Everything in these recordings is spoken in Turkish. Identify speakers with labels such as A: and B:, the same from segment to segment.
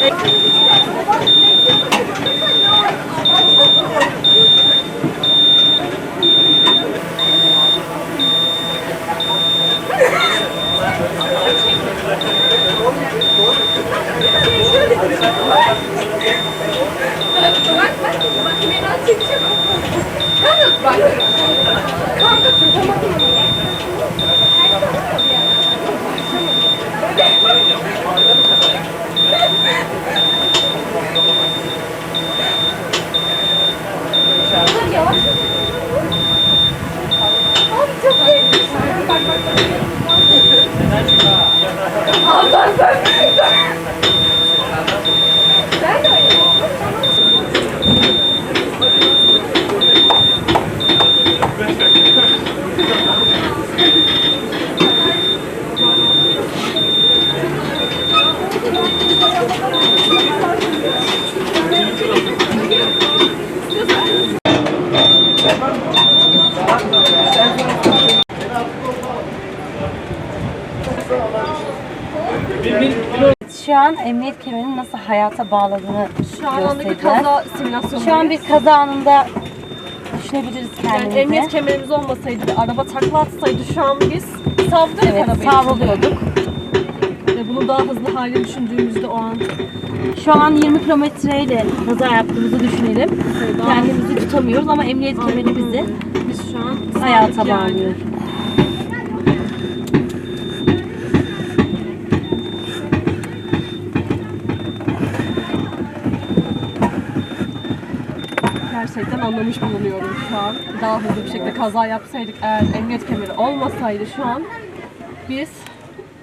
A: Ay, Ben şansımı deniyorum.
B: Şu an emniyet kemerinin nasıl hayata bağladığını
A: Şu an anda bir
B: göstereceğiz.
A: kaza simülasyonu.
B: Şu an bir kaza anında düşünebiliriz
A: yani
B: kendimizi.
A: emniyet kemerimiz olmasaydı ve araba takla atsaydı şu an biz savruluyorduk
B: evet,
A: arabayı.
B: savruluyorduk.
A: Ve bunu daha hızlı hale düşündüğümüzde o an
B: Şu an 20 kilometreyle kaza yaptığımızı düşünelim.
A: daha-
B: Kendimizi tutamıyoruz ama emniyet kemeri bizi
A: biz şu an
B: hayata
A: yani.
B: bağlıyor.
A: Gerçekten anlamış bulunuyorum şu an. Daha hızlı bir şekilde kaza yapsaydık eğer emniyet kemeri olmasaydı şu an biz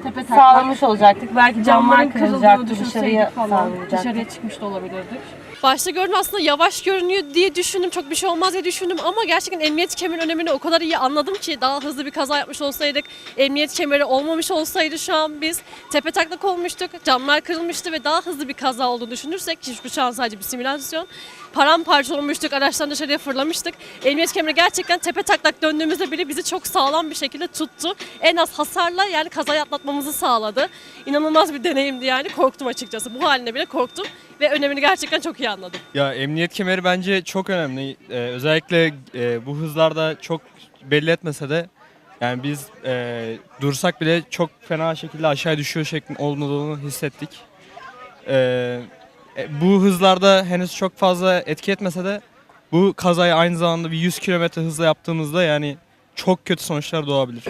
A: tepe taklak
B: Sağlamış olacaktık. Belki camlar
A: camların
B: kırılacaktı, dışarıya savrulacaktı.
A: dışarıya çıkmış da olabilirdik. Başta gördüm aslında yavaş görünüyor diye düşündüm. Çok bir şey olmaz diye düşündüm ama gerçekten emniyet kemeri önemini o kadar iyi anladım ki daha hızlı bir kaza yapmış olsaydık, emniyet kemeri olmamış olsaydı şu an biz tepe taklak olmuştuk, camlar kırılmıştı ve daha hızlı bir kaza olduğunu düşünürsek ki şu an sadece bir simülasyon. Paramparça olmuştuk, araçtan dışarıya fırlamıştık. Emniyet kemeri gerçekten tepe taklak döndüğümüzde bile bizi çok sağlam bir şekilde tuttu. En az hasarla yani kazayı atlatmamızı sağladı. İnanılmaz bir deneyimdi yani. Korktum açıkçası. Bu haline bile korktum ve önemini gerçekten çok iyi anladım.
C: Ya emniyet kemeri bence çok önemli. Ee, özellikle e, bu hızlarda çok belli etmese de yani biz e, dursak bile çok fena şekilde aşağı düşüyor şeklinde olmadığını hissettik. Ee, e, bu hızlarda henüz çok fazla etki etmese de bu kazayı aynı zamanda bir 100 km hızla yaptığımızda yani çok kötü sonuçlar doğabilir.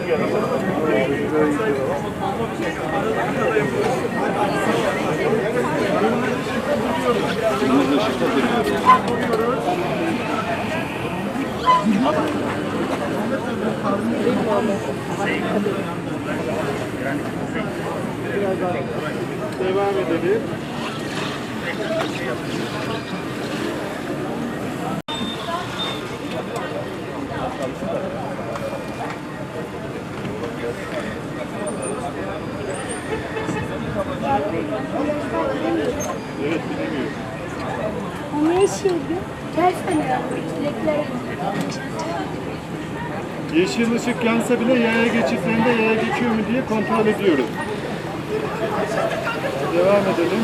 D: Devam edelim. Evet, bilemiyorum.
E: O ne şeydi? Tersane Dilekler.
D: Yeşil ışık yansa bile yaya geçitlerinde yaya geçiyor mu diye kontrol ediyoruz. Devam edelim.